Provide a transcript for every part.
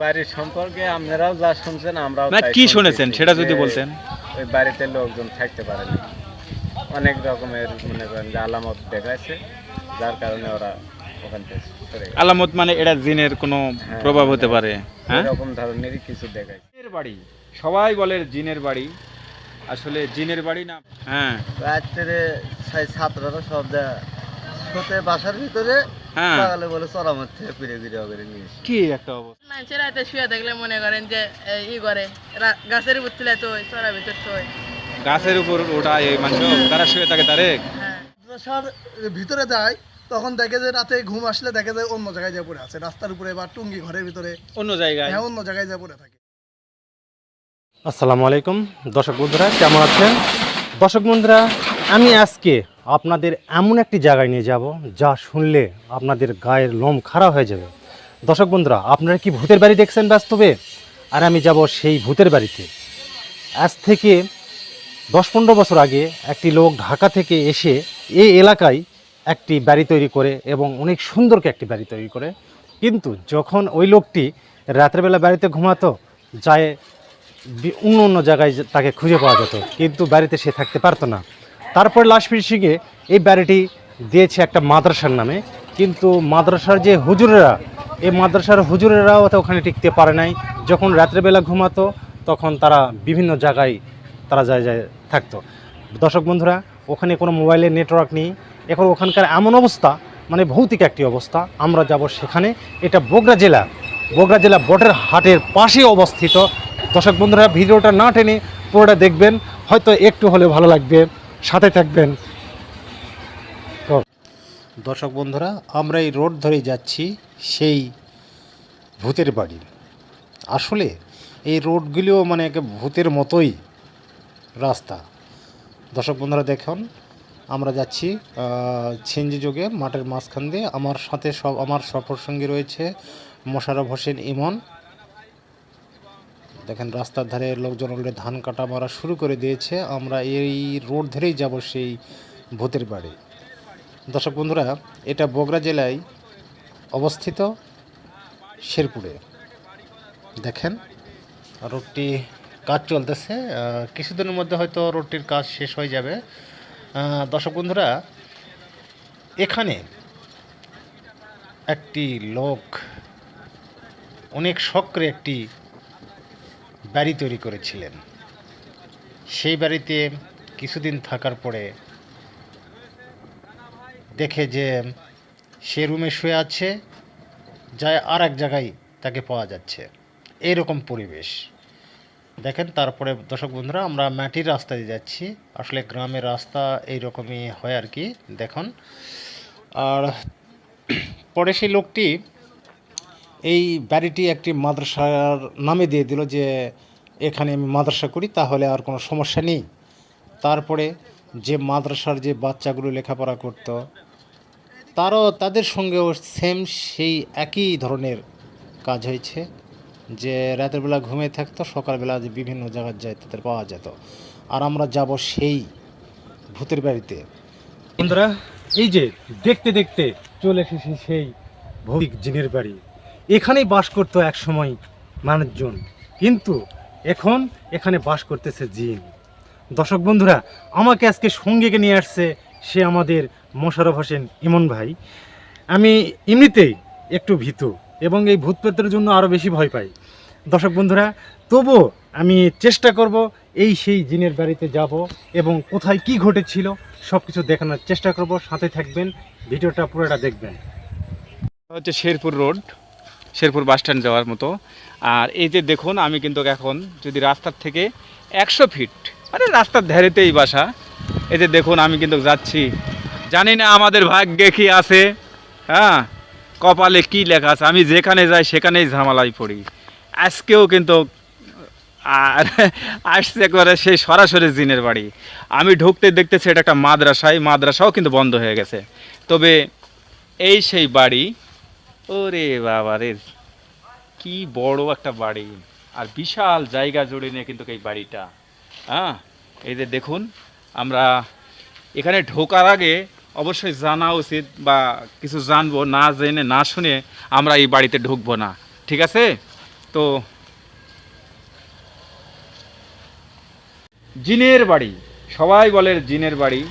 বাড়ির সম্পর্কে আপনারাও যা শুনছেন আমরাও না কি শুনেছেন সেটা যদি যে বলতেন। ওই বাড়িতে লোকজন থাকতে পারে না অনেক রকমের মনে করেন যে আলামত দেখাচ্ছে যার কারণে ওরা ওখান থেকে সরে গেছে। আলামত মানে এটা জিনের কোনো হ্যাঁ, প্রভাব হতে পারে হ্যাঁ? এরকম ধরনেরই কিছু দেখায় জিনের বাড়ি সবাই বলে জিনের বাড়ি। আসলে জিনের বাড়ি না হ্যাঁ। রাত্রে সেই ছাত্ররা সব বাসার ভিতরে হ্যাঁ। সকালে বলে চড়া মধ্যে ফিরে ফিরে করে নিয়ে কি একটা অবস্থা? মানুষের রাতে শুয়ে থাকলে মনে করেন যে ই করে গাছের উপর তুলে তো চড়া ভিতর তো গাছের উপর ওটা এই মানুষ তারা শুয়ে থাকে তারে? হ্যাঁ। মাদ্রাসার ভিতরে যায় তখন দেখে যে রাতে ঘুম আসলে দেখে যায় অন্য জায়গায় যা পড়ে আছে রাস্তার উপরে বা টুঙ্গি ঘরের ভিতরে। অন্য জায়গায়? হ্যাঁ অন্য জায়গায় যা পড়ে থাকে। আসসালামু আলাইকুম। দর্শক বন্ধুরা কেমন আছেন? দর্শক বন্ধুরা আমি আজকে আপনাদের এমন একটি জায়গায় নিয়ে যাব যা শুনলে আপনাদের গায়ের লোম খারাপ হয়ে যাবে। দর্শক বন্ধুরা, আপনারা কি ভূতের বাড়ি দেখছেন বাস্তবে? আর আমি যাব সেই ভূতের বাড়িতে। আজ থেকে দশ পনেরো বছর আগে একটি লোক ঢাকা থেকে এসে এই এলাকায় একটি বাড়ি তৈরি করে এবং অনেক সুন্দরকে একটি বাড়ি তৈরি করে। কিন্তু যখন ওই লোকটি রাত্রেবেলা বাড়িতে ঘুমাতো, যায় অন্য অন্য জায়গায় তাকে খুঁজে পাওয়া যেত। কিন্তু বাড়িতে সে থাকতে পারতো না। তারপর লাস্ট ফিনিশিংয়ে এই বাড়িটি দিয়েছে একটা মাদ্রাসার নামে। কিন্তু মাদ্রাসার যে হুজুরেরা, এই মাদ্রাসার হুজুরেরাও তো ওখানে টিকতে পারে নাই। যখন রাত্রেবেলা ঘুমাতো, তখন তারা বিভিন্ন জায়গায় তারা যায় যায় থাকতো। দর্শক বন্ধুরা, ওখানে কোনো মোবাইলের নেটওয়ার্ক নেই। এখন ওখানকার এমন অবস্থা মানে ভৌতিক একটি অবস্থা। আমরা যাব সেখানে। এটা বগুড়া জেলা। বগুড়া জেলা বটের হাটের পাশে অবস্থিত। দর্শক বন্ধুরা, ভিডিওটা না টেনে পুরোটা দেখবেন। হয়তো একটু হলেও ভালো লাগবে। সাথে থাকবেন। দর্শক বন্ধুরা, আমরা এই রোড ধরেই যাচ্ছি সেই ভূতের বাড়ি। আসলে এই রোডগুলিও মানে একে ভূতের মতোই রাস্তা। দর্শক বন্ধুরা, দেখুন, আমরা যাচ্ছি ছিঞ্জি যোগে, মাঠের মাঝখান দিয়ে। আমার সাথে সব, আমার সফর সঙ্গী রয়েছে মোশারফ হোসেন ইমন। দেখেন, রাস্তার ধারে লোকজন অলরেডি ধান কাটা মারা শুরু করে দিয়েছে। আমরা এই রোড ধরেই যাব সেই ভূতের বাড়ি। দর্শক বন্ধুরা, এটা বগুড়া জেলায় অবস্থিত শেরপুরে। দেখেন, রোডটি কাজ চলতেছে। কিছুদিনের মধ্যে হয়তো রোডটির কাজ শেষ হয়ে যাবে। দর্শক বন্ধুরা, এখানে একটি লোক অনেক করে একটি বাড়ি তৈরি করেছিলেন। সেই বাড়িতে কিছুদিন থাকার পরে দেখে যে সে রুমে শুয়ে আছে, যায় আর এক জায়গায় তাকে পাওয়া যাচ্ছে। এইরকম পরিবেশ। দেখেন, তারপরে দর্শক বন্ধুরা, আমরা মাটির রাস্তা দিয়ে যাচ্ছি। আসলে গ্রামের রাস্তা এইরকমই হয় আর কি, দেখুন। আর পরে সেই লোকটি এই বাড়িটি একটি মাদ্রাসার নামে দিয়ে দিল যে, এখানে আমি মাদ্রাসা করি, তাহলে আর কোনো সমস্যা নেই। তারপরে যে মাদ্রাসার যে বাচ্চাগুলো লেখাপড়া করত, তারও তাদের সঙ্গেও সেম সেই একই ধরনের কাজ হয়েছে, যে রাতের বেলা ঘুমিয়ে থাকতো, সকালবেলা যে বিভিন্ন জায়গায় যায় তাদের পাওয়া যেত। আর আমরা যাব সেই ভূতের বাড়িতে। বন্ধুরা, এই যে দেখতে দেখতে চলে এসেছি সেই ভৌতিক জিনের বাড়ি। এখানেই বাস করতো এক সময় মানুষজন। কিন্তু এখন এখানে বাস করতেছে জিন। দর্শক বন্ধুরা, আমাকে আজকে সঙ্গীকে নিয়ে আসছে সে আমাদের মোশারফ হোসেন ইমন ভাই। আমি এমনিতেই একটু ভীতু এবং এই ভূত প্রেতের জন্য আরও বেশি ভয় পাই। দর্শক বন্ধুরা, তবু আমি চেষ্টা করব এই সেই জিনের বাড়িতে যাব এবং কোথায় কি ঘটেছিল সব কিছু দেখানোর চেষ্টা করব। সাথে থাকবেন, ভিডিওটা পুরোটা দেখবেন। হচ্ছে Sherpur road. Sherpur bus stand যাওয়ার মতো। আর এই যে দেখুন, আমি কিন্তু এখন যদি রাস্তার থেকে একশো ফিট মানে রাস্তার ধারেতেই বাসা। এই যে দেখুন, আমি কিন্তু যাচ্ছি। জানি না আমাদের ভাগ্যে কি আছে হ্যাঁ? কপালে কি লেখা আছে? আমি যেখানে যাই, সেখানেই ঝামেলায় পড়ি। আজকেও কিন্তু, আর আসছে একবারে সেই সরাসরি জিনের বাড়ি। আমি ঢুকতে দেখতেছি এটা একটা মাদ্রাসায়, মাদ্রাসাও কিন্তু বন্ধ হয়ে গেছে। তবে এই সেই বাড়ি ওরে বাবা রে, কি বড় একটা বাড়ি। আর বিশাল জায়গা জুড়ে নিয়ে কিন্তু এই বাড়িটা। হ্যাঁ এই যে দেখুন, আমরা এখানে ঢোকার আগে অবশ্যই জানা উচিত বা কিছু জানব, না জেনে, না শুনে আমরা এই বাড়িতে ঢুকবো না। ঠিক আছে? তো জিনের বাড়ি, সবাই বলে জিনের বাড়ি।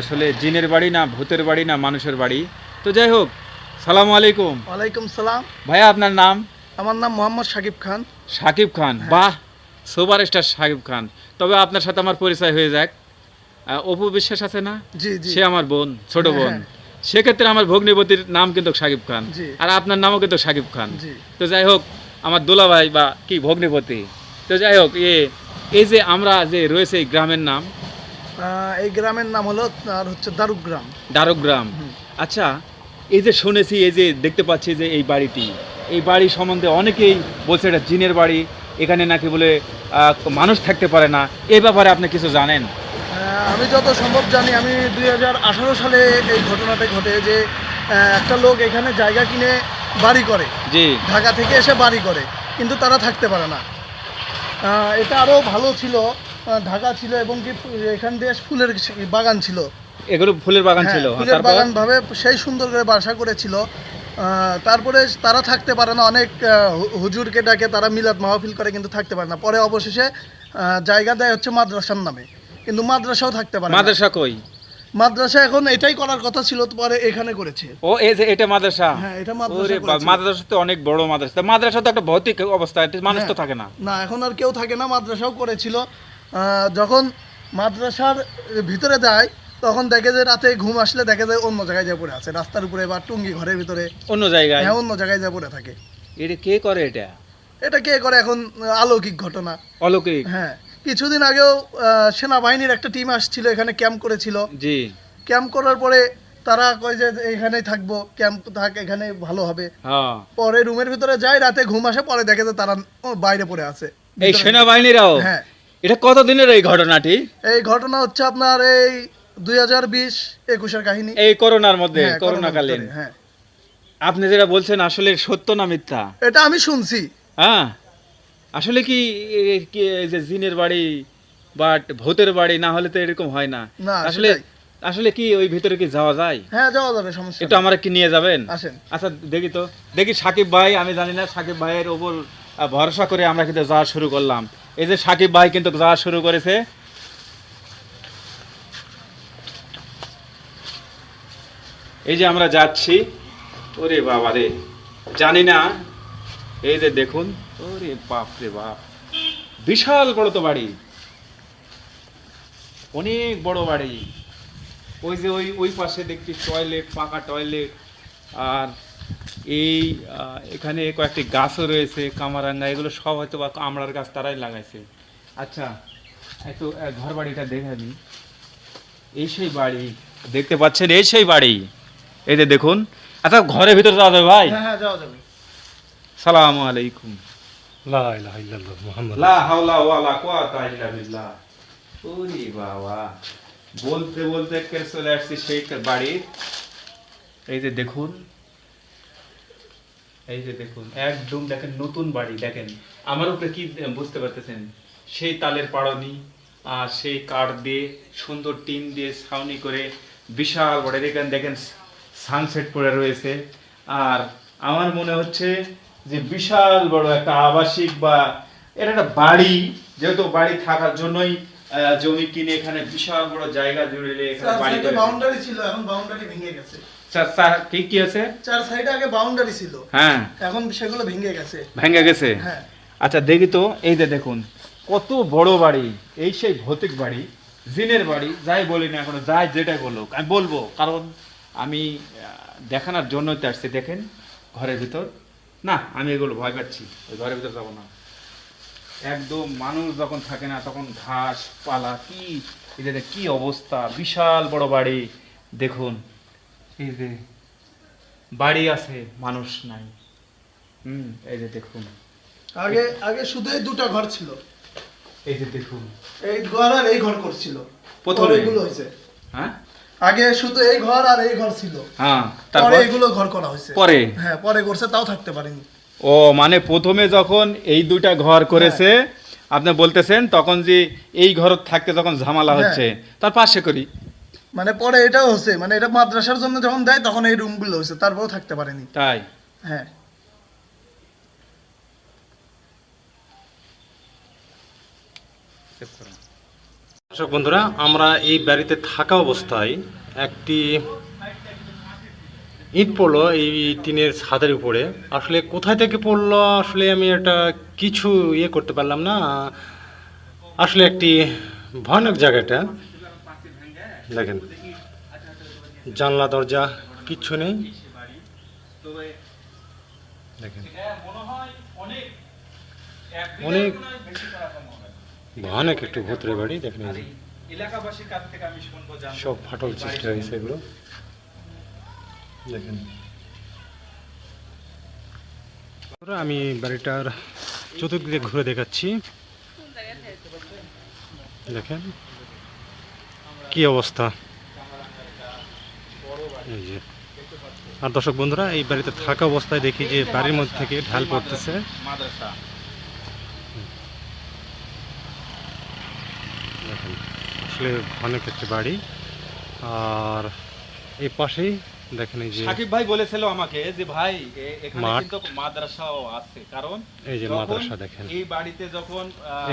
আসলে জিনের বাড়ি না, ভূতের বাড়ি না, মানুষের বাড়ি। তো যাই হোক সালামু আলাইকুম। ওয়ালাইকুম সালাম। ভাইয়া আপনার নাম? আমার নাম মোহাম্মদ সাকিব খান। সাকিব খান। বাহ সুপার স্টার সাকিব খান। তবে আপনার সাথে আমার পরিচয় হয়ে যাক। অপু বিশ্বাস আছে না? জি জি। সে আমার বোন ছোট হ্যাঁ, বোন। হ্যাঁ। সেক্ষেত্রে আমার ভগ্নিপতির নাম কিন্তু সাকিব খান। আর আপনার নামও কিন্তু সাকিব খান। তো যাই হোক আমার দোলাভাই বা কি ভগ্নিপতি। তো যাই হোক এ এই যে আমরা যে রয়েছে এই গ্রামের নাম। এই গ্রামের নাম হলো আর হচ্ছে দারুক গ্রাম দ্বারগ্রাম আচ্ছা এই যে শুনেছি এই যে দেখতে পাচ্ছি যে এই বাড়িটি এই বাড়ি সম্বন্ধে অনেকেই বলছে এটা জিনের বাড়ি এখানে নাকি বলে মানুষ থাকতে পারে না। এই ব্যাপারে আপনি কিছু জানেন? আমি যত সম্ভব জানি আমি দুই হাজার আঠারো সালে এই ঘটনাটা ঘটে যে একটা লোক এখানে জায়গা কিনে বাড়ি করে। জি। ঢাকা থেকে এসে বাড়ি করে কিন্তু তারা থাকতে পারে না। আহ, এটা আরও ভালো ছিল ঢাকা ছিল এবং কি এখান দিয়ে ফুলের বাগান ছিল। এগুলো ফুলের বাগান হ্যাঁ, ছিল ফুলের বাগান ভাবে সেই সুন্দর করে বাসা করেছিল। তারপরে তারা থাকতে পারে না অনেক হুজুরকে ডাকে তারা মিলাদ মাহফিল করে কিন্তু থাকতে পারে না। পরে অবশেষে জায়গা দেয় হচ্ছে মাদ্রাসার নামে। কিন্তু মাদ্রাসাও থাকতে পারে মাদ্রাসা কই? মাদ্রাসা এখন এটাই করার কথা ছিল পরে এখানে করেছে। ও এই যে এটা মাদ্রাসা? হ্যাঁ এটা মাদ্রাসা মাদ্রাসা তো অনেক বড় মাদ্রাসা। মাদ্রাসা তো একটা ভৌতিক অবস্থা মানুষ তো হ্যাঁ। থাকে না। না এখন আর কেউ থাকে না মাদ্রাসাও করেছিল। আহ, যখন মাদ্রাসার ভিতরে যায় তখন দেখে যে রাতে ঘুম আসলে দেখে যায় অন্য জায়গায় যা পড়ে আছে। রাস্তার উপরে বা টুঙ্গি ঘরের ভিতরে। অন্য জায়গায়? হ্যাঁ অন্য জায়গায় যা পড়ে থাকে। এটা কে করে এটা? এটা কে করে এখন? অলৌকিক ঘটনা। অলৌকিক? হ্যাঁ কিছুদিন আগেও সেনাবাহিনীর একটা টিম আসছিল এখানে ক্যাম্প করেছিল। জি। ক্যাম্প করার পরে তারা কয় যে এখানেই থাকব ক্যাম্প থাক এখানে ভালো হবে। হ্যাঁ। পরে রুমের ভিতরে যায় রাতে ঘুম আসে পরে দেখে যে তারা বাইরে পড়ে আছে। এই সেনাবাহিনীরাও? হ্যাঁ। এটা কত দিনের এই ঘটনাটি? এই ঘটনা হচ্ছে আপনার এই দুই হাজার বিশ একুশের কাহিনী। এই করোনার মধ্যে হ্যাঁ, হ্যাঁ। আপনি যেটা বলছেন আসলে সত্য না মিথ্যা? এটা আমি শুনছি। হ্যাঁ। আসলে কি যে জিনের বাড়ি ভূতের বাড়ি না হলে তো এরকম হয় না, আসলে আসলে কি ওই ভিতরে কি যাওয়া যায়? হ্যাঁ যাওয়া যাবে সমস্যা একটু আমার কি নিয়ে যাবেন? আসেন। আচ্ছা দেখি তো। দেখি সাকিব ভাই আমি জানি না সাকিব ভাইয়ের ওপর ভরসা করে আমরা কিন্তু যাওয়া শুরু করলাম। এই যে সাকিব ভাই কিন্তু যাওয়া শুরু করেছে এই যে আমরা যাচ্ছি, ওরে বাবা রে, জানি না। এই যে দেখুন, ওরে বাপ রে বাপ, বিশাল বড় তো বাড়ি, অনেক বড় বাড়ি। ওই যে ওই ওই পাশে দেখছি টয়লেট পাকা টয়লেট আর এই এখানে কয়েকটি গাছও রয়েছে, কামারাঙ্গা, এগুলো সব হয়তো বা আমড়ার গাছ তারাই লাগাইছে। আচ্ছা একটু ঘর বাড়িটা দেখে এই সেই বাড়ি, দেখতে পাচ্ছেন, এই সেই বাড়ি। এই যে দেখুন আচ্ছা ঘরের ভিতরে যাওয়া যাবে ভাই? হ্যাঁ হ্যাঁ যাওয়া যাবে। সালাম আলাইকুম। লা ইলাহা ইল্লাল্লাহ মুহাম্মাদ লা হাওলা ওয়ালা কুওয়াতা ইল্লা বিল্লাহ। ওরে বাবা বলতে বলতে চলে আসছি সেই বাড়ি এই যে দেখুন এই যে দেখুন একদম দেখেন নতুন বাড়ি দেখেন। আমার উপরে কি বুঝতে পারতেছেন? সেই তালের পাড়নি আর সেই কাঠ দিয়ে সুন্দর টিন দিয়ে ছাউনি করে বিশাল বড় দেখেন দেখেন সানসেট পড়ে রয়েছে। আর আমার মনে হচ্ছে যে বিশাল বড় একটা আবাসিক বা এটা একটা বাড়ি যেহেতু বাড়ি থাকার জন্যই জমি কিনে এখানে বিশাল বড় জায়গা জুড়ে এখানে বাড়ি বাউন্ডারি ছিল এখন বাউন্ডারি ভেঙে গেছে। চার- চার- কি কি আছে? চার সাইডে আগে বাউন্ডারি ছিল। হ্যাঁ। এখন সেগুলো ভেঙে গেছে। ভেঙে গেছে? হ্যাঁ। আচ্ছা দেখি তো এই যে দেখুন কত বড় বাড়ি এই সেই ভৌতিক বাড়ি জিনের বাড়ি যাই বলি না এখন যাই যেটাই বলুক আমি বলব কারণ আমি দেখানোর জন্যই তো আসছি দেখেন ঘরের ভিতর। না আমি এগুলো ভয় পাচ্ছি ওই ঘরের ভিতর যাব না। একদম মানুষ যখন থাকে না তখন ঘাস পালা কি যে কি অবস্থা বিশাল বড় বাড়ি। দেখুন এই যে বাড়ি আছে মানুষ নাই। হুম এই যে দেখুন। আগে আগে শুধু এই দুটো ঘর ছিল। এই যে দেখুন। এই ঘর আর এই ঘর করছিল। প্রথমে? এগুলো হয়েছে। হ্যাঁ? আগে শুধু এই ঘর আর এই ঘর ছিল। হ্যাঁ পরে তারপর? এগুলো ঘর করা হয়েছে। পরে? হ্যাঁ পরে করছে তাও থাকতে পারিনি। ও মানে প্রথমে যখন এই দুইটা ঘর করেছে আপনি বলতেছেন তখন যে এই ঘর থাকতে যখন ঝামেলা হ্যাঁ। হচ্ছে তার পাশে করি। মানে পরে এটাও হচ্ছে মানে এটা মাদ্রাসার জন্য যখন দেয় তখন এই রুমগুলো হয়েছে তারপরেও থাকতে পারেনি। তাই? হ্যাঁ সাবস্ক্রাইব করুন দর্শক বন্ধুরা, আমরা এই বাড়িতে থাকা অবস্থায় একটি ইট পড়ল এই টিনের ছাদের উপরে। আসলে কোথায় থেকে পড়ল? আসলে আমি এটা কিছু ইয়ে করতে পারলাম না। আসলে একটি ভয়ানক জায়গাটা দেখেন, জানলা, দরজা, কিচ্ছু নেই। দেখেন অনেক ভয়ানক একটু ভূতরে বাড়ি দেখেন এলাকাবাসীর কাছ থেকে আমি শুনব সব ফাটল সৃষ্টি হয়েছে এগুলো দেখেন আমি বাড়িটার চতুর্দিকে ঘুরে দেখাচ্ছি। দেখেন। কি অবস্থা? এই যে। আর দর্শক বন্ধুরা এই বাড়িতে থাকা অবস্থায় দেখি যে বাড়ির মধ্যে থেকে ঢাল পড়তেছে। দেখেন আসলে অনেক একটি বাড়ি। আর এই পাশেই দেখেন এই যে সাকিব ভাই বলেছিল আমাকে যে ভাই এখানে কিন্তু মাদ্রাসাও আছে। কারণ এই যে মাদ্রাসা দেখেন। এই বাড়িতে যখন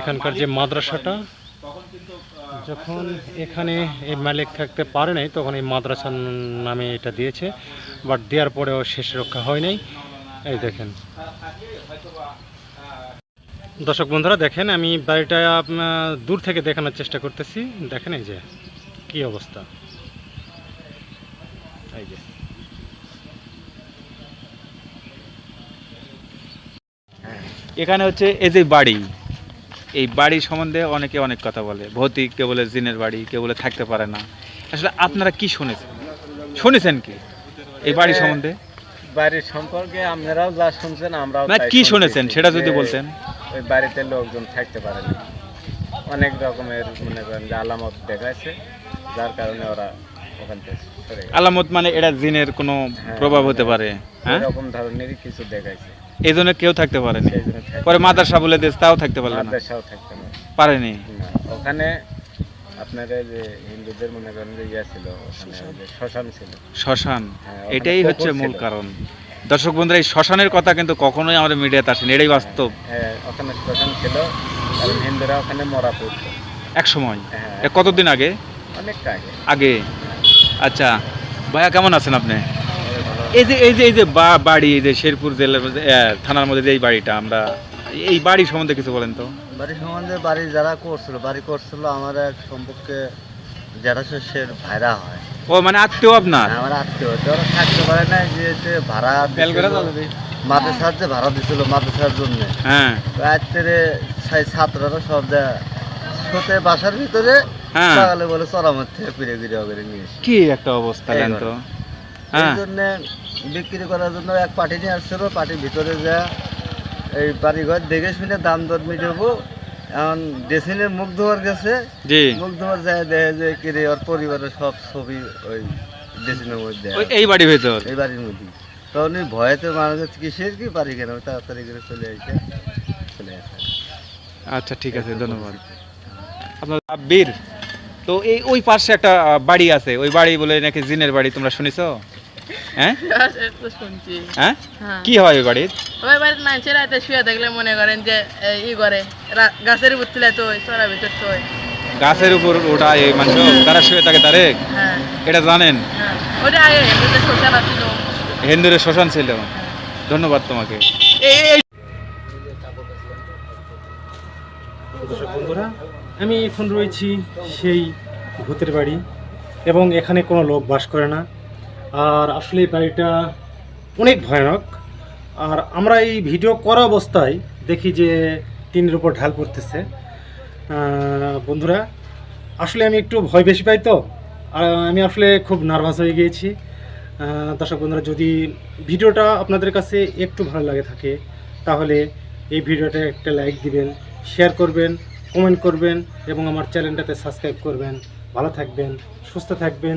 এখানকার যে মাদ্রাসাটা যখন এখানে এই মালিক থাকতে পারে নাই তখন এই মাদ্রাসা নামে এটা দিয়েছে। বাট দেওয়ার পরেও শেষ রক্ষা হয় নাই। এই দেখেন। দর্শক বন্ধুরা দেখেন আমি বাড়িটা আপনার দূর থেকে দেখানোর চেষ্টা করতেছি। দেখেন এই যে কি অবস্থা। এই যে। এখানে হচ্ছে এই যে বাড়ি। এই বাড়ি সম্বন্ধে অনেকে অনেক কথা বলে। ভৌতিক কেউ বলে জিনের বাড়ি কেউ বলে থাকতে পারে না। আসলে আপনারা কি শুনেছেন? শুনেছেন কি এই বাড়ি সম্বন্ধে? বাড়ির সম্পর্কে আপনারাও যা শুনছেন আমরাও কি শুনেছেন? সেটা যদি বলতেন। ওই বাড়িতে লোকজন থাকতে পারে না। অনেক রকমের মনে করেন যে আলামত দেখাচ্ছে যার কারণে ওরা ওখান থেকে সরে গেছে। আলামত মানে এটা জিনের কোনো হ্যাঁ, প্রভাব হতে পারে হ্যাঁ? এরকম ধরনেরই কিছু দেখাইছে। এই জন্য কেউ থাকতে পারেনি সেই জন্য থাকতে পরে মাদ্রাসা বলে দেশ তাও থাকতে পারল না। মাদ্রাসাও থাকতে না। পারেনি। না, ওখানে আপনার এই যে হিন্দুদের মনে করেন যে ইয়া ছিল ওখানে ওই যে শ্মশান ছিল। শ্মশান হ্যাঁ, ওখানে এটাই পুকুর হচ্ছে মূল ছিল। কারণ। দর্শক বন্ধুরা এই শ্মশানের কথা কিন্তু কখনোই আমাদের মিডিয়াতে আসেনি এটাই বাস্তব। হ্যাঁ ওখানে শ্মশান ছিল কারণ হিন্দুরা ওখানে মরা পড়তো। এক সময়? হ্যাঁ। কতদিন আগে? অনেকটা আগে। আগে? আচ্ছা ভাইয়া কেমন আছেন আপনি? এই যে এই যে এই যে বাড়ি এই যে শেরপুর জেলার মধ্যে থানার মধ্যে যে এই বাড়িটা আমরা এই বাড়ি সম্বন্ধে কিছু বলেন তো। বাড়ি সম্বন্ধে বাড়ি যারা করছিল বাড়ি করছিল আমার এক সম্পর্কে যারা শেষের ভাইরা হয়। ও মানে আত্মীয় আপনার? আমার আত্মীয়। ওরা থাকতে পারে না যে যে ভাড়া মাদ্রাসার যে ভাড়া দিছিল মাদ্রাসার জন্য। হ্যাঁ। রাত্রে সেই ছাত্ররা সব যা শোতে বাসার ভিতরে হ্যাঁ। সকালে বলে চরামত থেকে ফিরে ফিরে করে নিয়ে কি একটা অবস্থা এই দেন তো। এই হ্যাঁ। জন্য বিক্রি করার জন্য এক পার্টি নিয়ে আসছিল পার্টির ভিতরে যা এই বাড়িঘর দেখে শুনে দাম দর মিটাবো এখন মুখ ধোয়ার গেছে জি। মুখ ধোয়ার যায় দেখে যে কিরে ওর পরিবারের সব ছবি ওই মধ্যে এই বাড়ির ভেতর? এই বাড়ির মধ্যে তখন ওই ভয়েতে যাচ্ছে কিসের কি বাড়ি কেন? তাড়াতাড়ি করে চলে আসে চলে আসে। আচ্ছা ঠিক আছে ধন্যবাদ। আপনার আব্বির তো এই ওই পাশে একটা বাড়ি আছে ওই বাড়ি বলে নাকি জিনের বাড়ি তোমরা শুনেছো? হ্যাঁ? শুনছি হ্যাঁ? হ্যাঁ। কি হয় ওই বাড়ির? ওই বাড়ির মানুষের রাতে শুয়ে থাকলে মনে করেন যে ই করে গাছের উপর তুলে তো চড়া ভিতর তো গাছের উপর ওটা এই মানুষ তারা শুয়ে থাকে তারে? হ্যাঁ। এটা জানেন? হ্যাঁ। ওটা আগে এমনিতে শোষণ আছিল। হিন্দুরের শ্মশান ছিল। ধন্যবাদ তোমাকে। এই এই বন্ধুরা আমি এখন রয়েছি সেই ভূতের বাড়ি এবং এখানে কোনো লোক বাস করে না। আর আসলে এই বাড়িটা অনেক ভয়ানক। আর আমরা এই ভিডিও করা অবস্থায় দেখি যে টিনের উপর ঢাল পড়তেছে। বন্ধুরা, আসলে আমি একটু ভয় বেশি পাই তো। আর আমি আসলে খুব নার্ভাস হয়ে গিয়েছি। দর্শক বন্ধুরা, যদি ভিডিওটা আপনাদের কাছে একটু ভালো লাগে থাকে, তাহলে এই ভিডিওটা একটা লাইক দিবেন, শেয়ার করবেন, কমেন্ট করবেন, এবং আমার চ্যানেলটাতে সাবস্ক্রাইব করবেন। ভালো থাকবেন, সুস্থ থাকবেন।